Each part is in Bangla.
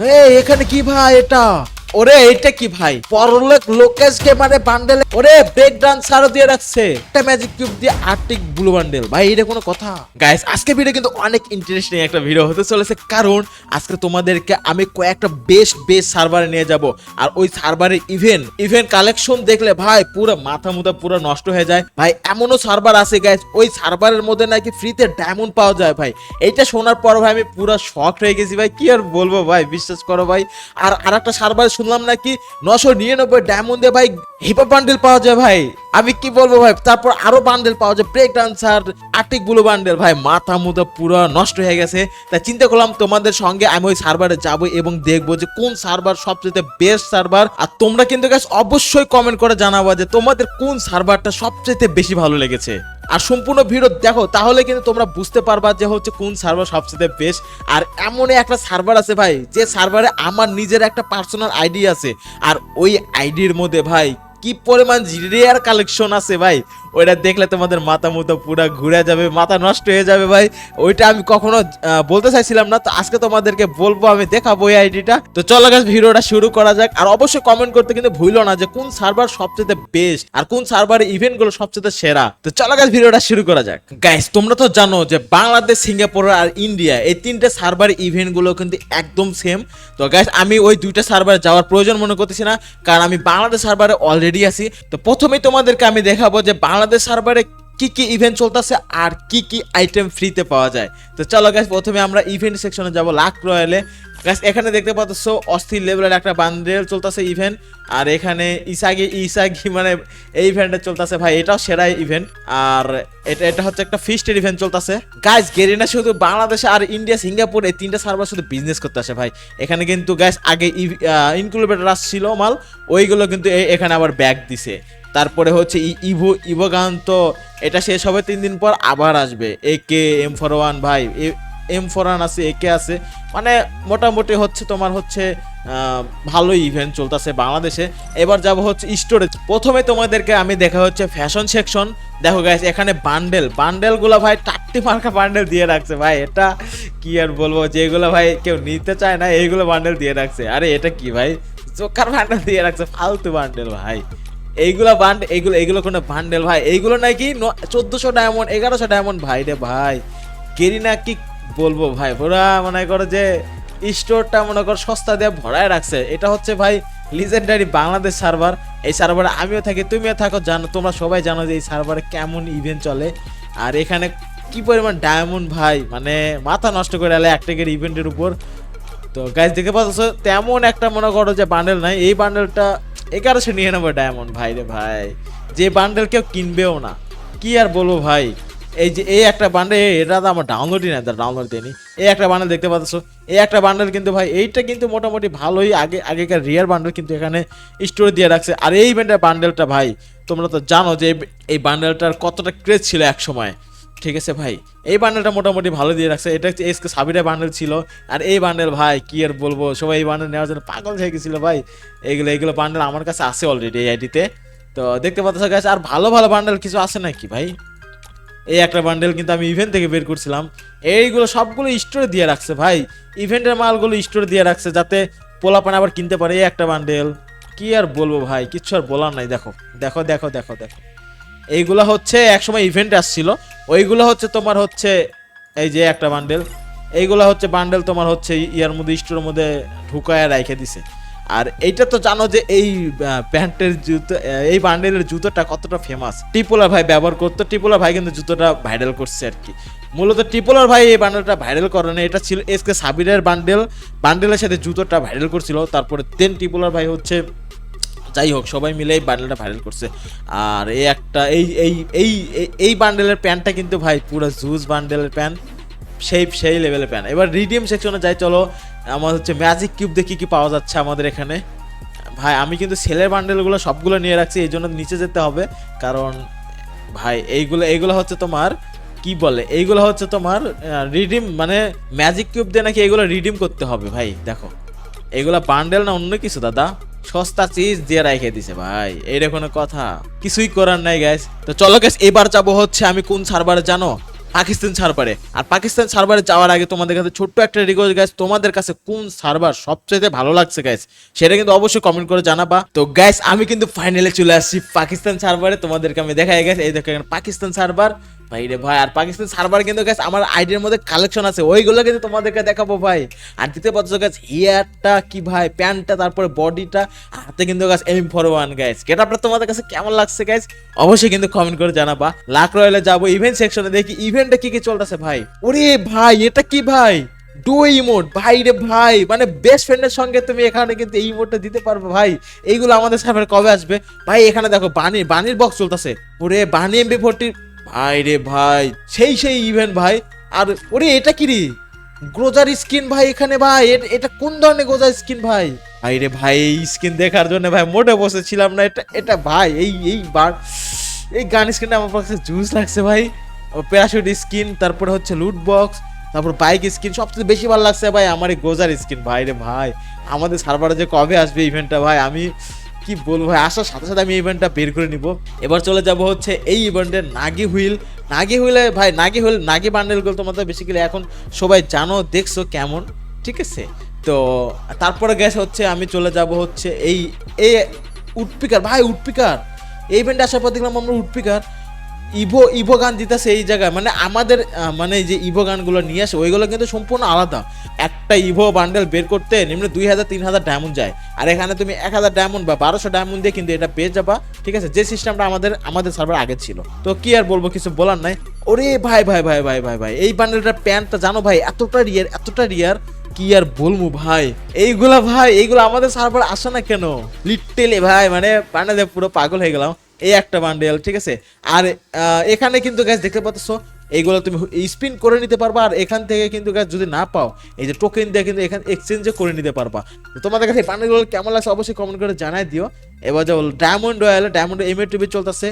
এই এখানে কি ভাই এটা? ওরে এটা কি ভাই? পরলোক লোকেশ কে মানে বান্ডেল ওরে ব্রেক ডান্স আরও দিয়ে রাখছে। একটা ম্যাজিক কিউব দিয়ে আর্টিক ব্লু বান্ডেল ভাই, এটা কোনো কথা? গাইস আজকে ভিডিও কিন্তু অনেক ইন্টারেস্টিং একটা ভিডিও হতে চলেছে। কারণ, আজকে তোমাদেরকে আমি কয়েকটা বেস্ট বেস্ট সার্ভারে নিয়ে যাব। আর ওই সার্ভারের ইভেন্ট ইভেন্ট কালেকশন দেখলে ভাই, পুরো মাথা মুথা পুরো নষ্ট হয়ে যায়। ভাই, এমনও সার্ভার আছে গাইস ওই সার্ভারের মধ্যে নাকি ফ্রিতে ডায়মন্ড পাওয়া যায় ভাই। এইটা শোনার পর ভাই, আমি পুরো শক হয়ে গেছি ভাই। কি আর বলব ভাই, বিশ্বাস করো ভাই। আর আরেকটা সার্ভারে শুনলাম নাকি নশো নিরানব্বই ডায়মন্ড ভাই হিপা বান্ডেল পাওয়া যায় ভাই। আমি কি বলব ভাই? তারপর আরও বান্ডেল পাওয়া যায়। ব্রেক ডান্সার আর্টিকগুলো বান্ডেল ভাই, মাথা মুথা পুরো নষ্ট হয়ে গেছে। তাই চিন্তা করলাম তোমাদের সঙ্গে আমি ওই সার্ভারে যাব এবং দেখব যে কোন সার্ভার সবচেয়ে বেস্ট সার্ভার আর তোমরা কিন্তু অবশ্যই কমেন্ট করে জানাবা যে তোমাদের কোন সার্ভারটা সবচেয়ে বেশি ভালো লেগেছে। আর সম্পূর্ণ ভিডিও দেখো, তাহলে কিন্তু তোমরা বুঝতে পারবা যে হচ্ছে কোন সার্ভার সবচেয়ে বেস্ট আর এমনই একটা সার্ভার আছে ভাই, যে সার্ভারে আমার নিজের একটা পার্সোনাল আইডি আছে। আর ওই আইডির মধ্যে ভাই কি পরিমাণ রেয়ার কালেকশন আছে ভাই? ওইটা দেখলে তোমাদের মাথা মতো পুরো ঘুরে যাবে, মাথা নষ্ট হয়ে যাবে ভাই। ওইটা আমি কখনো বলতে চাইছিলাম না, তো আজকে তোমাদেরকে বলব, আমি দেখাবো ওই আইডিটা। তো চলো গাছ ভিডিওটা শুরু করা যাক। আর অবশ্যই কমেন্ট করতে কিন্তু ভুলো না যে কোন সার্ভার সবচেয়ে বেস্ট আর কোন সার্ভারের ইভেন্টগুলো সবচেয়ে সেরা। তো চলো গাছ ভিডিওটা শুরু করা যাক। গাইস তোমরা তো জানো যে বাংলাদেশ, সিঙ্গাপুর আর ইন্ডিয়া এই তিনটে সার্ভার ইভেন্টগুলো কিন্তু একদম সেম তো গাইস আমি ওই দুইটা সার্ভারে যাওয়ার প্রয়োজন মনে করতেছি না, কারণ আমি বাংলাদেশ সার্ভারে অলরেডি আছি। তো প্রথমেই তোমাদেরকে আমি দেখাবো যে বাংলাদেশ সার্ভারে কি কি ইভেন্ট চলতেছে আর কি কি আইটেম ফ্রিতে পাওয়া যায়। তো চলো গাইস প্রথমে আমরা ইভেন্ট সেকশনে যাব লাক রয়্যালে। গাইস এখানে দেখতে পাচ্ছ, অস্থির লেভেলের একটা বান্ডেল চলতেছে ইভেন্ট আর এখানে ইসাগি ইসাগি মানে এই ইভেন্টে চলতেছে। ভাই, এটাও সেরা ইভেন্ট আর এটা এটা হচ্ছে একটা ফিস্টের ইভেন্ট চলতেছে। গাইস গেরিনা শুধু বাংলাদেশে আর ইন্ডিয়া, সিঙ্গাপুর এই তিনটা সার্ভার শুধু বিজনেস করতে আসে ভাই। এখানে কিন্তু গাইস আগে ইনক্লুবেটার আসছিল মাল, ওইগুলো কিন্তু এখানে আবার ব্যাগ দিছে। তারপরে হচ্ছে ইভো, ইভোগান্ত, এটা শেষ হবে তিন দিন পর আবার আসবে। A K M four one ভাই এম ফোর ওয়ান আছে এ কে আছে। মানে মোটামুটি হচ্ছে তোমার হচ্ছে ভালো ইভেন্ট চলতেছে বাংলাদেশে। এবার যাব হচ্ছে স্টোরেজ প্রথমে তোমাদেরকে আমি দেখা হচ্ছে ফ্যাশন সেকশন দেখো গাইস এখানে বান্ডেল বান্ডেলগুলো ভাই টাট্টি মার্কা বান্ডেল দিয়ে রাখছে ভাই। এটা কি আর বলব, যেগুলো ভাই কেউ নিতে চায় না, এইগুলো বান্ডেল দিয়ে রাখছে। আরে এটা কি ভাই? চোখার বান্ডেল দিয়ে রাখছে, ফালতু বান্ডেল ভাই। এইগুলো বান্ড এইগুলো এইগুলো কোনো বান্ডেল ভাই। এইগুলো নাকি চোদ্দশো ডায়মন্ড এগারোশো ডায়মন্ড ভাই রে ভাই। কেরিনা কি বলব ভাই পুরা মনে করো যে স্টোরটা মনে করো সস্তা দিয়ে ভরায় রাখছে। এটা হচ্ছে ভাই লিজেন্ডারি বাংলাদেশ সার্ভার এই সার্ভারে আমিও থাকি, তুমিও থাকো, জানো, তোমরা সবাই জানো যে এই সার্ভারে কেমন ইভেন্ট চলে। আর এখানে কি পরিমাণ ডায়মন্ড ভাই মানে মাথা নষ্ট করে এলে একটাকের ইভেন্টের উপর। তো গাইজ দেখতে পাচ্ছ, তেমন একটা মনে করো যে বান্ডেল নাই। এই বান্ডেলটা এগারোশো নিরানব্বই ডায়মন্ড ভাই রে ভাই। যে বান্ডেল কেউ কিনবেও না। কি আর বলব ভাই? এই যে, এই একটা বান্ডেল এটা তো আমার ডাউনলোডই না ডাউনলোড দিইনি। এই একটা বান্ডেল দেখতে পাচ্ছ? এই একটা বান্ডেল কিন্তু ভাই, এইটা কিন্তু মোটামুটি ভালোই আগে, আগেকার রিয়ার বান্ডেল কিন্তু এখানে স্টোরে দিয়ে রাখছে। আর এই ইভেন্টের বান্ডেলটা ভাই, তোমরা তো জানো যে এই বান্ডেলটার কতটা ক্রেজ ছিল এক সময় ঠিক আছে ভাই, এই বান্ডেলটা মোটামুটি ভালো দিয়ে রাখছে। এটা হচ্ছে এসকে সাবিরের বান্ডেল ছিল। আর এই বান্ডেল ভাই, কি আর বলব, সবাই এই বান্ডেল নেওয়ার জন্য পাগল হয়ে গেছিল ভাই। এইগুলো এইগুলো বান্ডেল আমার কাছে আছে অলরেডি এই আইডিতে তো। দেখতে পাচ্ছ গাছ আর ভালো ভালো বান্ডেল কিছু আছে নাকি ভাই? এই একটা বান্ডেল কিন্তু আমি ইভেন্ট থেকে বের করছিলাম। এইগুলো সবগুলো স্টোরে দিয়ে রাখছে ভাই। ইভেন্টের মালগুলো স্টোরে দিয়ে রাখছে যাতে পোলাপান আবার কিনতে পারে এই একটা বান্ডেল কি আর বলব ভাই, কিচ্ছু আর বলার নাই, দেখো। দেখো দেখো দেখো দেখো। এইগুলো হচ্ছে একসময় ইভেন্ট আসছিল। ওইগুলো হচ্ছে তোমার হচ্ছে এই যে একটা বান্ডেল এইগুলো হচ্ছে বান্ডেল তোমার হচ্ছে ইয়ার মধ্যে, স্টোরের মধ্যে ঢুকায় রেখে দিছে। আর এইটা তো জানো যে এই প্যান্টের জুতো এই বান্ডেলের জুতোটা কতটা ফেমাস টিপোলার ভাই ব্যবহার করতো টিপোলার ভাই কিন্তু জুতোটা ভাইরাল করছে আর কি। মূলত টিপোলার ভাই এই বান্ডেলটা ভাইরাল করে না এটা ছিল এসকে সাবিরের বান্ডেল বান্ডেলের সাথে জুতোটা ভাইরাল করছিল। তারপরে দেন টিপোলার ভাই হচ্ছে যাই হোক সবাই মিলে এই বান্ডেলটা ভাইরাল করছে। আর এই একটা, এই এই এই, এই- বান্ডেলের প্যান্টটা কিন্তু ভাই পুরো জুস বান্ডেলের প্যান্ট সেই সেই লেভেলের প্যান্ট এবার রিডিএম সেকশনে যাই, চলো, আমার হচ্ছে ম্যাজিক কিউব দেখি কি পাওয়া যাচ্ছে আমাদের এখানে। ভাই, আমি কিন্তু সেলের বান্ডেলগুলো সবগুলো নিয়ে রাখছি, এই জন্য নিচে যেতে হবে, কারণ ভাই, এইগুলো এইগুলো হচ্ছে তোমার, কি বলে, এইগুলো হচ্ছে তোমার রিডিম মানে ম্যাজিক কিউব দিয়ে নাকি এইগুলো রিডিম করতে হবে, ভাই, দেখো। এগুলা বান্ডেল না অন্য কিছু, দাদা? সস্তা চিজ দিয়ে রেখে দিছে ভাই, এইটা কোনো কথা। কিছুই করার নাই গ্যাস তো চলো গ্যাস এবার যাব হচ্ছে আমি কোন সার্ভারে, জানো? পাকিস্তান সার্ভারে। আর পাকিস্তান সার্ভারে যাওয়ার আগে তোমাদের কাছে ছোট্ট একটা রিকোয়েস্ট গাইস তোমাদের কাছে কোন সার্ভার সবচেয়ে ভালো লাগছে গাইস সেটা কিন্তু অবশ্যই কমেন্ট করে জানাবা। তো গাইস আমি কিন্তু ফাইনালে চলে আসছি পাকিস্তান সার্ভারে। তোমাদেরকে আমি দেখাই গেছি এই দেখো পাকিস্তান সার্ভার। ভাই রে ভাই, আর পাকিস্তান সার্ভার কিন্তু গাছ আমার আইডির মধ্যে কালেকশন আছে। ওইগুলো কিন্তু তোমাদেরকে দেখাবো ভাই। আর দ্বিতীয় পাচ্ছ গাছ হেয়ারটা কি ভাই? প্যান্টটা, তারপরে বডিটা হাতে কিন্তু গাছ এম ফর ওয়ান গাইস এটা আপনার তোমাদের কাছে কেমন লাগছে গাইস অবশ্যই কিন্তু কমেন্ট করে জানাবা। লাখ রয়েলে যাব ইভেন্ট সেকশনে দেখি ইভেন্টে কি কি চলতেছে ভাই। ওরে ভাই, এটা কি ভাই? ডু ইমোট ভাই রে ভাই। মানে বেস্ট ফ্রেন্ডের সঙ্গে তুমি এখানে কিন্তু এই ইমোটটা দিতে পারবে ভাই। এইগুলো আমাদের সার্ভারে কবে আসবে? ভাই, এখানে দেখো বানির বানির বক্স চলতেছে। ওরে বানি এমবি ফোরটি ভাই রে ভাই, সেই সেই ইভেন্ট ভাই। আর ওরে, এটা কি রে? গ্রোজার স্কিন ভাই এখানে ভাই এটা কোন ধরনের গ্রোজার স্কিন ভাই? ভাই রে ভাই, এই স্কিন দেখার জন্য ভাই মোটে বসেছিলাম না, এটা এটা ভাই, এই এই বার এই গান স্কিনটা আমার কাছে জুস লাগছে ভাই। প্যারাশুট স্কিন তারপরে হচ্ছে লুট বক্স তারপর বাইক স্কিন সবচেয়ে বেশি ভালো লাগছে ভাই আমার এই গোজার স্কিন ভাই রে ভাই। আমাদের সার্ভারে যে কবে আসবে ইভেন্টটা ভাই, আমি কি বলব ভাই? আসার সাথে সাথে আমি ইভেন্টটা বের করে নিব। এবার চলে যাব হচ্ছে এই ইভেন্টের নাগি হুইল। নাগি হুইলে ভাই, নাগি হুইল, নাগি বান্ডেলগুলো তোমাদের বেসিক্যালি এখন সবাই জানো, দেখছ কেমন, ঠিক আছে? তো তারপরে গেছে হচ্ছে আমি চলে যাব হচ্ছে এই এই উটপিকার ভাই উটপিকার এই ইভেন্টে আসার পর দেখলাম আমরা উডপিকার। ইভো ইভো গান দিতেছে এই জায়গায়। মানে আমাদের মানে যে ইভো গানগুলো নিয়ে আসে, ওইগুলো কিন্তু সম্পূর্ণ আলাদা। একটা ইভো বান্ডেল বের করতে নিম্ন দুই হাজার, তিন হাজার ডায়মন্ড যায়। আর এখানে তুমি এক হাজার ডায়মন্ড বা বারোশো ডায়মন্ড দিয়ে কিন্তু এটা পেয়ে যাবা, ঠিক আছে? যে সিস্টেমটা আমাদের আমাদের সার্ভার আগে ছিল। তো কি আর বলব, কিছু বলার নাই। ওরে ভাই ভাই ভাই ভাই ভাই ভাই, এই বান্ডেলটার প্যান্টটা জানো ভাই, এতটা রিয়ার এতটা রিয়ার কি আর বলব ভাই? এইগুলা ভাই, এইগুলো আমাদের সার্ভার আসে না কেন? লিটেলে ভাই মানে বান্ডেলে পুরো পাগল হয়ে গেলাম। এই একটা বান্ডেল ঠিক আছে? আর এখানে কিন্তু গ্যাস দেখতে পাচ্ছ, এইগুলো তুমি স্পিন করে নিতে পারবা, আর এখান থেকে কিন্তু গ্যাস যদি না পাও, এই যে টোকেন দিয়ে কিন্তু এখানে এক্সচেঞ্জে করে নিতে পারবা। তো তোমাদের কাছে বান্ডেলগুলো কেমন লাগছে অবশ্যই কমেন্ট করে জানাই দিও। এবার যে diamond royal diamond M TV চলতেছে।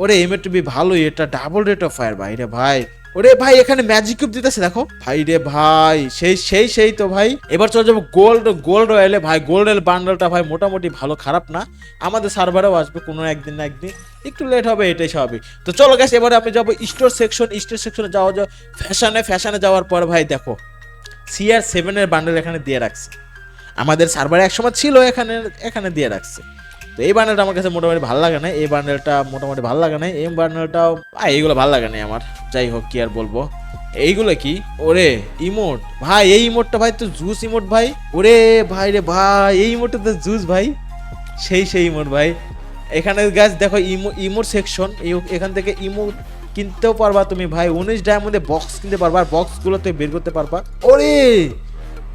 ওরে এম টিভি ভালোই, এটা ডাবল রেট অফ ফায়ার ভাই রে ভাই। ওরে ভাই, এখানে ম্যাজিক কিউব দিতেছে, দেখো। ভাই রে ভাই, সেই সেই সেই তো ভাই। এবার চলে যাব গোল্ড গোল্ড রয়্যালে ভাই গোল্ড রয়্যাল বান্ডেলটা ভাই মোটামুটি ভালো, খারাপ না। আমাদের সার্ভারেও আসবে কোনো একদিন না একদিন। একটু লেট হবে, এটাই স্বাভাবিক। তো চলো গেছে এবারে আমি যাব স্টোর সেকশন স্টোর সেকশনে যাওয়া যাও ফ্যাশনে ফ্যাশনে যাওয়ার পর ভাই দেখো সিআর সেভেনের বান্ডেল এখানে দিয়ে রাখছে। আমাদের সার্ভারে একসময় ছিল, এখানে এখানে দিয়ে রাখছে। তো এই বান্ডেলটা আমার কাছে মোটামুটি ভালো লাগে না এই বান্ডেলটা মোটামুটি ভালো লাগে না এই বান্ডেলটাও এইগুলো ভালো লাগে না আমার, যাই হোক, কি আর বলব। এইগুলো কি? ওরে ইমোট ভাই, এই ইমোটটা ভাই তো জুস ইমোট ভাই? ওরে, ভাই রে ভাই, এই ইমোটটা তো জুস ভাই? সেই সেই ইমোট ভাই। এখানে গাছ দেখো ইমো ইমোট সেকশন এখান থেকে ইমোট কিনতেও পারবা তুমি ভাই, উনিশ ডায়মন্ডে বক্স কিনতে পারবা, আর বক্সগুলো তুমি বের করতে পারবা। ওরে,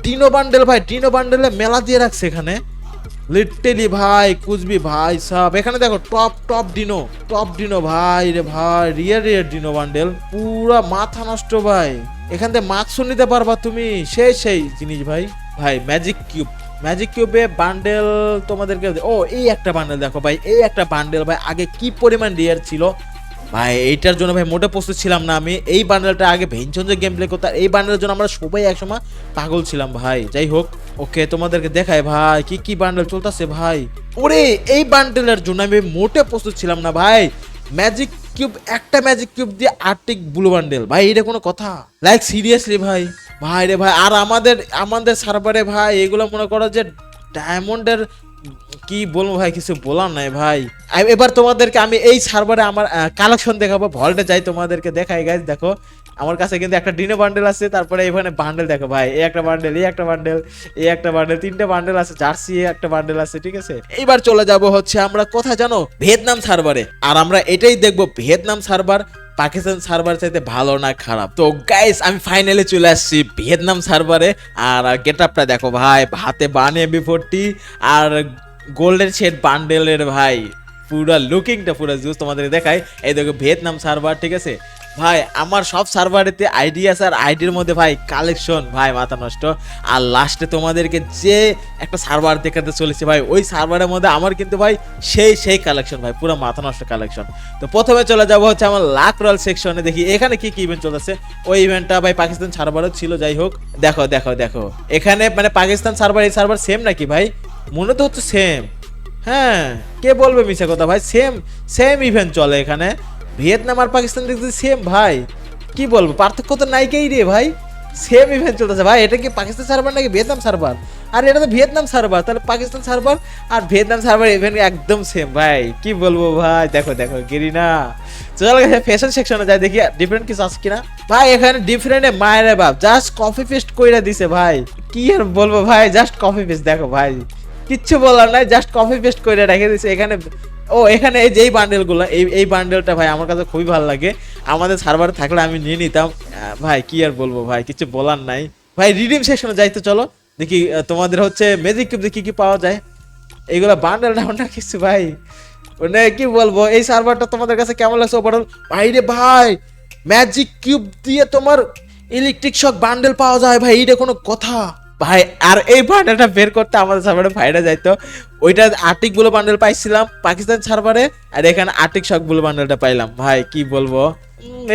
টিনো বান্ডেল ভাই, টিনো বান্ডেলে মেলা দিয়ে রাখছে এখানে। লিটলি ভাই, কুচবি ভাই সব এখানে দেখো top top dino top dino ভাই রে ভাই রিয়ার রিয়ার ডিনো বান্ডেল পুরা মাথা নষ্ট ভাই। এখান থেকে মাস্কও নিতে পারবা তুমি, সেই সেই জিনিস ভাই। ভাই ম্যাজিক কিউব ম্যাজিক কিউবে বান্ডেল তোমাদেরকে, ও, এই একটা বান্ডেল দেখো ভাই, এই একটা বান্ডেল ভাই, আগে কি পরিমাণ রিয়ার ছিল ভাই, এইটার জন্য ভাই মোটে প্রস্তুত ছিলাম না আমি। এই বান্ডেলটা আগে ভেঞ্চন যে গেম প্লে করতাম। এই বান্ডেলের জন্য আমরা সবাই একসময় পাগল ছিলাম ভাই। যাই হোক, ওকে, তোমাদেরকে দেখায় ভাই, কি কি বান্ডেল চলতেছে ভাই। ওরে, এই বান্ডেলের জন্য আমি মোটে প্রস্তুত ছিলাম না ভাই। ম্যাজিক কিউব একটা ম্যাজিক কিউব দিয়ে আর্টিক ব্লু বান্ডেল ভাই, এটা কোনো কথা? লাইক সিরিয়াসলি ভাই। ভাই রে ভাই, আর আমাদের আমাদের সার্ভারে ভাই, এগুলো মনে করো যে ডায়মন্ডের কি বলব ভাই, কিছু বলার নাই ভাই। এবার তোমাদেরকে আমি এই সার্ভারে আমার কালেকশন দেখাবো, ভল্টে যাই তোমাদেরকে দেখাই গাইজ দেখো। আমার কাছে কিন্তু একটা ডিনো বান্ডেল আছে, তারপরে এখানে বান্ডেল দেখো ভাই, এই একটা বান্ডেল এই একটা বান্ডেল এই একটা বান্ডেল তিনটে বান্ডেল আছে, জার্সি একটা বান্ডেল আছে, ঠিক আছে? এইবার চলে যাব হচ্ছে আমরা, কোথায় জানো? ভিয়েতনাম সার্ভারে। আর আমরা এটাই দেখব, ভিয়েতনাম সার্ভার পাকিস্তান সার্ভার চাইতে ভালো না খারাপ? তো গাইস আমি ফাইনালি চলে আসছি ভিয়েতনাম সার্ভারে আর গেট আপটা দেখো ভাই, হাতে বান বি আর গোল্ডেন শেড বান্ডেলের ভাই। পুরা লুকিংটা পুরো জুস তোমাদের দেখাই। এই দেখো ভিয়েতনাম সার্ভার ঠিক আছে? ভাই, আমার সব সার্ভারেতে আইডি আছে আর আইডির মধ্যে ভাই কালেকশন ভাই, মাথা নষ্ট। আর লাস্টে তোমাদেরকে যে একটা সার্ভার দেখাতে চলেছে ভাই, ওই সার্ভারের মধ্যে আমার কিন্তু ভাই সেই সেই কালেকশন ভাই, পুরো মাথা নষ্ট কালেকশন তো প্রথমে চলে যাব হচ্ছে আমার লাক রয়্যাল সেকশনে দেখি, এখানে কি কি ইভেন্ট চলতেছে? ওই ইভেন্টটা ভাই পাকিস্তান সার্ভারও ছিল, যাই হোক। দেখো দেখো দেখো। এখানে মানে পাকিস্তান সার্ভার এই সার্ভার সেম নাকি ভাই? মনে তো হচ্ছে সেম হ্যাঁ কে বলবে মিশা কথা ভাই? সেম সেম ইভেন্ট চলে এখানে। ভিয়েতনাম আর পাকিস্তান দেখতে সেম ভাই। কি বলব, পার্থক্য তো নাইকেই রে ভাই। সেম ইভেন্ট চলতেছে। ভাই, এটা কি পাকিস্তান সার্ভার নাকি ভিয়েতনাম সার্ভার আর এটা তো ভিয়েতনাম সার্ভার তাহলে পাকিস্তান সার্ভার আর ভিয়েতনাম সার্ভার ইভেন্ট একদম সেম ভাই। কি বলব ভাই, দেখো দেখো গিরি না চল ফ্যাশন সেকশনে যাই, দেখি ডিফারেন্ট কিছু আছে কিনা। ভাই, এখানে ডিফারেন্টে মায়ের বাপ জাস্ট কফি পেস্ট কইরা দিছে, ভাই। কি আর বলব ভাই জাস্ট কফি পেস্ট দেখো ভাই। কিচ্ছু বলার নাই জাস্ট কপি পেস্ট করে রেখে দিছে। এখানে ও, এখানে এই যে এই বান্ডেলগুলো এই এই বান্ডেলটা ভাই আমার কাছে খুবই ভালো লাগে। আমাদের সার্ভারে থাকলে আমি নিয়ে নিতাম। ভাই, কি আর বলব ভাই, কিছু বলার নাই। ভাই রিডিম সেকশনে যাইতে চলো। দেখি তোমাদের হচ্ছে ম্যাজিক কিউব কি কি পাওয়া যায়। এইগুলো বান্ডেল না কিছু ভাই। মানে কি বলব, এই সার্ভারটা তোমাদের কাছে কেমন লাগছে ওভারঅল ভাই রে ভাই ম্যাজিক কিউব দিয়ে তোমার ইলেকট্রিক শক বান্ডেল পাওয়া যায় ভাই, এইটা কোনো কথা। ভাই, আর এই বান্ডেলটা বের করতে আমাদের সার্ভারে ভাইরা যাইতো। ওইটা আর্টিকগুলো বান্ডেল পাইছিলাম, পাকিস্তান সার্ভারে আর এখানে আর্টিক শকগুলো বান্ডেলটা পাইলাম। ভাই, কি বলব?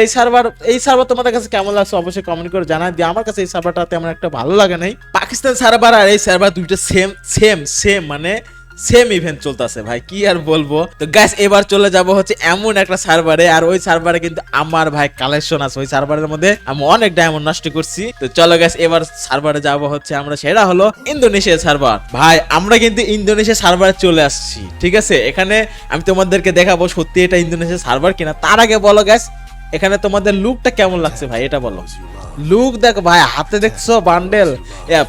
এই সার্ভার এই সার্ভার তোমাদের কাছে কেমন লাগছে অবশ্যই কমেন্ট করে জানাই দিয়ে আমার কাছে এই সার্ভারটা তেমন একটা ভালো লাগে নাই। পাকিস্তান সার্ভার আর এই সার্ভার দুইটা সেম সেম সেম মানে সেম ইভেন্ট চলতেছে ভাই, কি আর বলব? তো গ্যাস এবার চলে যাব হচ্ছে এমন একটা সার্ভারে আর ওই সার্ভারে কিন্তু আমার ভাই কালেকশন আছে। ওই সার্ভারের মধ্যে আমি অনেক ডায়মন্ড নষ্ট করছি। তো চলো গ্যাস এবার সার্ভারে যাব হচ্ছে আমরা, সেটা হলো ইন্দোনেশিয়া সার্ভার ভাই, আমরা কিন্তু ইন্দোনেশিয়া সার্ভারে চলে আসছি, ঠিক আছে? এখানে আমি তোমাদেরকে দেখাবো সত্যি এটা ইন্দোনেশিয়া সার্ভার কিনা। তার আগে বলো গ্যাস এখানে তোমাদের লুকটা কেমন লাগছে ভাই, এটা বলো। লুক দেখো ভাই, হাতে দেখছ bundle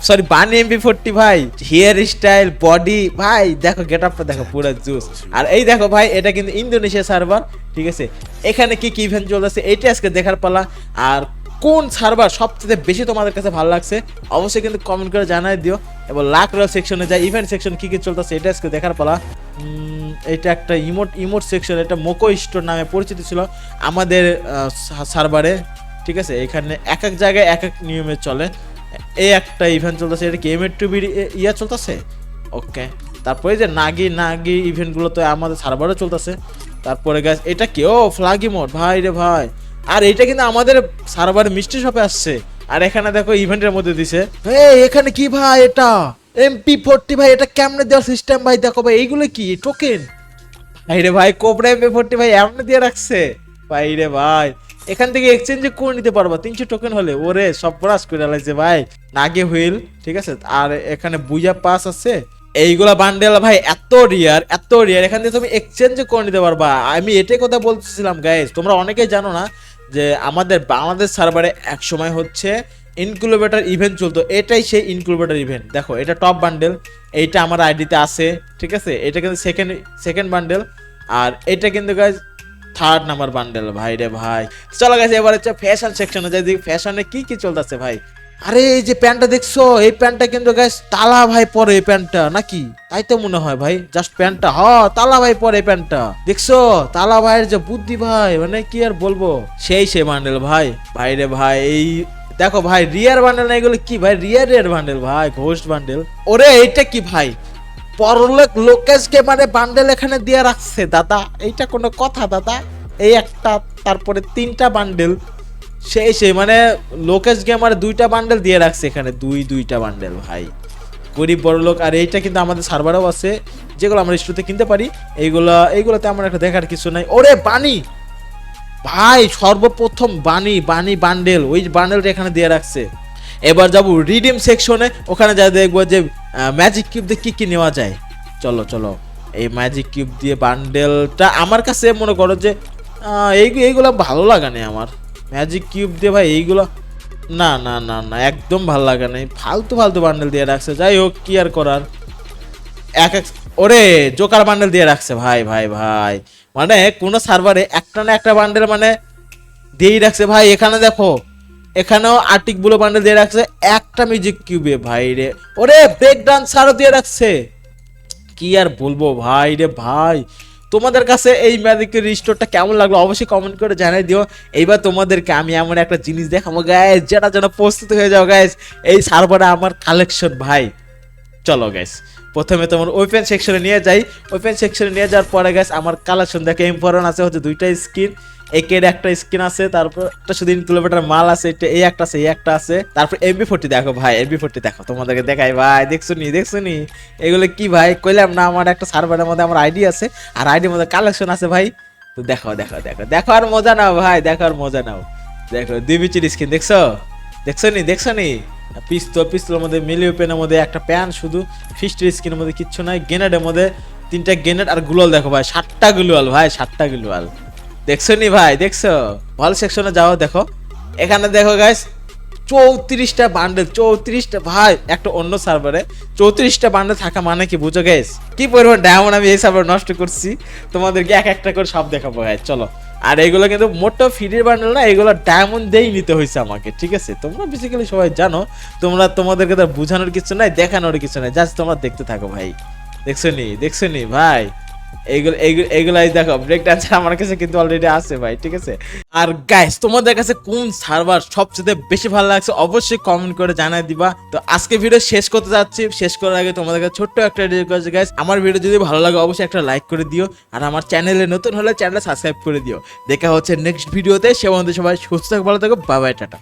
sorry bunny MB forty ভাই হেয়ার স্টাইল বডি ভাই, দেখো গেট আপটা দেখো পুরো জুস আর এই দেখো ভাই, এটা কিন্তু ইন্দোনেশিয়া সার্ভার ঠিক আছে? এখানে কি কি ইভেন্ট চলতেছে, এইটা আজকে দেখার পালা। আর কোন সার্ভার সবচেয়ে বেশি তোমাদের কাছে ভালো লাগছে, অবশ্যই কিন্তু কমেন্ট করে জানাই দিও। এবং লাখ রয়্যাল সেকশনে যাই ইভেন্ট সেকশন কি কি চলতেছে, এটা আজকে দেখার পালা। এটা একটা ইমোট ইমোট সেকশন এটা মোকো স্টোর নামে পরিচিত ছিল আমাদের সার্ভারে ঠিক আছে? এখানে এক এক জায়গায় এক এক নিয়মে চলে। এই একটা ইভেন্ট চলতেছে, এটা কি এম এর টুবির ইয়া চলতেছে? ওকে তারপরে যে নাগি নাগি ইভেন্টগুলো তো আমাদের সার্ভারও চলতেছে। তারপরে গাছ এটা কি? ও ফ্লাগি মোড ভাই রে ভাই। আর এটা কিন্তু আমাদের সার্ভার মিষ্টি শপে আসছে। আর এখানে দেখো ইভেন্টের মধ্যে দিছে। এখানে কি ভাই এটা? এমপি ফোরটি ভাই, এটা কেমনে দেওয়ার সিস্টেম ভাই? দেখো ভাই, এইগুলো কি? টোকেন ভাই রে ভাই কোবরা এমপি ফোরটি ভাই, এমনি দিয়ে রাখছে। ভাই রে ভাই। এখান থেকে এক্সচেঞ্জে করে নিতে পারব। তিনশো টোকেন হলে। ওরে, সব ব্রাশ করে লাগছে ভাই। নাগে হুইল, ঠিক আছে? আর এখানে বুইয়া পাস আছে। এইগুলা বান্ডেল ভাই, এত রিয়ার এত রিয়ার এখান থেকে তুমি এক্সচেঞ্জ করে নিতে পারবা। আমি এটাই কথা বলতেছিলাম গাইজ তোমরা অনেকেই জানো না যে আমাদের বাংলাদেশ সার্ভারে এক সময় হচ্ছে ইনকুলেবেটার ইভেন্ট চলতো। এটাই সেই ইনকুলেবেটার ইভেন্ট দেখো, এটা টপ বান্ডেল এইটা আমার আইডিতে আছে, ঠিক আছে? এটা কিন্তু সেকেন্ড সেকেন্ড বান্ডেল আর এটা কিন্তু গাইজ থার্ড নাম্বার বান্ডেল ভাই রে ভাই। চলো গেছে এবার হচ্ছে ফ্যাশন সেকশনে যাই, দেখি ফ্যাশনে কি কি চলতেছে ভাই। আরে, এই যে প্যান্টটা দেখছ, এই প্যান্টটা কিন্তু গাইস তালা ভাই পরে এই প্যান্টটা, নাকি? তাই তো মনে হয় ভাই জাস্ট প্যান্টটা। হ, তালা ভাই পরে এই প্যান্টটা। দেখছ? তালা ভাইয়ের যে বুদ্ধি ভাই মানে কি আর বলব? সেই সে বান্ডেল ভাই ভাই রে ভাই, এই দেখো ভাই রিয়ার বান্ডেল না, এগুলো কি ভাই? রিয়ার রিয়ার বান্ডেল ভাই ঘোস্ট বান্ডেল ওরে, এইটা কি ভাই? পরলোক লোকেশকে মানে বান্ডেল এখানে দিয়ে রাখছে, দাদা। এইটা কোনো কথা, দাদা। এই একটা, তারপরে তিনটা বান্ডেল। সেই সেই মানে লোকেশ গেমার দুইটা বান্ডেল দিয়ে রাখছে এখানে। দুই, দুইটা বান্ডেল, ভাই। গরিব বড় লোক আর এইটা কিন্তু আমাদের সার্ভারেও আছে। যেগুলো আমরা স্টোরে কিনতে পারি, এইগুলো, এইগুলোতে আমার একটা দেখার কিছু নাই। ওরে, বাণী! ভাই, সর্বপ্রথম বাণী বানি বান্ডেল। ওই বান্ডেলটা এখানে দিয়ে রাখছে। এবার যাব রিডিম সেকশনে ওখানে যা দেখব যে ম্যাজিক কিউব দিয়ে কি কি নেওয়া যায়। চলো চলো। এই ম্যাজিক কিউব দিয়ে বান্ডেলটা আমার কাছে মনে করো যে এই, এইগুলো ভালো লাগা নেই আমার। ম্যাজিক কিউব দিয়ে ভাই এইগুলো, না না না না, একদম ভালো লাগা নেই। ফালতু ফালতু বান্ডেল দিয়ে রাখছে। যাই হোক, কি আর করার। এক এক, ওরে জোকার বান্ডেল দিয়ে রাখছে। ভাই ভাই ভাই। মানে কোনো সার্ভারে একটা না একটা বান্ডেল মানে দিয়েই রাখছে। ভাই, এখানে দেখো এখানেও আর্টিকগুলো বান্ডেল দিয়ে রাখছে একটা মিউজিক কিউবে, ভাই রে। ওরে ব্রেক ডান্সারও দিয়ে রাখছে। কি আর বলব, ভাই রে, ভাই। তোমাদের কাছে এই ম্যাজিকের রিস্টোরটা কেমন লাগল অবশ্যই কমেন্ট করে জানাই দিও। এইবার তোমাদেরকে আমি এমন একটা জিনিস দেখাবো গ্যাস যেটা যেন প্রস্তুত হয়ে যাও গ্যাস এই সার্ভারে আমার কালেকশন ভাই। চলো গ্যাস প্রথমে তোমার ওপেন সেকশনে নিয়ে যাই। ওপেন সেকশনে নিয়ে যাওয়ার পরে গ্যাস আমার কালেকশন দেখে ইম্পর্টেন্ট আছে হচ্ছে দুইটা স্কিন একের একটা স্কিন আছে, তারপর একটা শুধু কিলোমিটার মাল আছে, এটা এই একটা আছে, এই একটা আছে। তারপর এমবি ফোর্টি দেখো ভাই এমবি ফোর্টি দেখো, তোমাদেরকে দেখাই। ভাই দেখছ নি দেখছ নি এগুলো কি ভাই? কইলাম না, আমার একটা সার্ভারের মধ্যে আমার আইডি আছে, আর আইডির মধ্যে কালেকশন আছে ভাই। তো দেখো দেখো দেখো দেখো আর মজা নাও ভাই, দেখো আর মজা নাও। দেখো, দুই বিচির স্কিন দেখছ? দেখছ নি দেখছ নি পিস্তল, পিস্তলের মধ্যে মিলিও পেনের মধ্যে একটা প্যান, শুধু ফিস্টের স্কিনের মধ্যে কিচ্ছু নাই। গ্রেনেডের মধ্যে তিনটা গ্রেনেড আর গুলাল দেখো ভাই, সাতটা গুলাল ভাই, সাতটা গুলাল দেখছ নি ভাই, দেখছ? ভালো সেকশনে যাও, দেখো। এখানে দেখো গাইস চৌত্রিশটা বান্ডেল চৌত্রিশটা, ভাই, একটা অন্য সার্ভারে চৌত্রিশটা বান্ডেল থাকা মানে কি, বুঝো গেস কি পরিমাণ ডায়মন্ড আমি এই সার্ভার নষ্ট করছি? তোমাদেরকে এক একটা করে সব দেখাবো হ্যাঁ চলো। আর এগুলো কিন্তু মোটো ফ্রির বান্ডেল না, এগুলো ডায়মন্ড দিয়েই নিতে হয়েছে আমাকে, ঠিক আছে? তোমরা বেসিক্যালি সবাই জানো, তোমরা তোমাদেরকে তো বোঝানোর কিছু নাই, দেখানোর কিছু নাই জাস্ট তোমরা দেখতে থাকো, ভাই। দেখছ নি দেখছ নি ভাই? এইগুলো এইগুলো এইগুলাই দেখো ব্রেক ডান্সার আমার কাছে কিন্তু অলরেডি আছে ভাই, ঠিক আছে? আর গাইস তোমাদের কাছে কোন সার্ভার সবচেয়ে বেশি ভালো লাগছে অবশ্যই কমেন্ট করে জানাই দিবা। তো আজকে ভিডিও শেষ করতে যাচ্ছি, শেষ করার আগে তোমাদের কাছে ছোট্ট একটা রিকোয়েস্ট গাইস আমার ভিডিও যদি ভালো লাগে, অবশ্যই একটা লাইক করে দিও। আর আমার চ্যানেলে নতুন হলে চ্যানেল সাবস্ক্রাইব করে দিও। দেখা হচ্ছে নেক্সট ভিডিওতে সে বন্ধু সবাই সুস্থ থাকো, ভালো থাকো বাই বাই টাটা।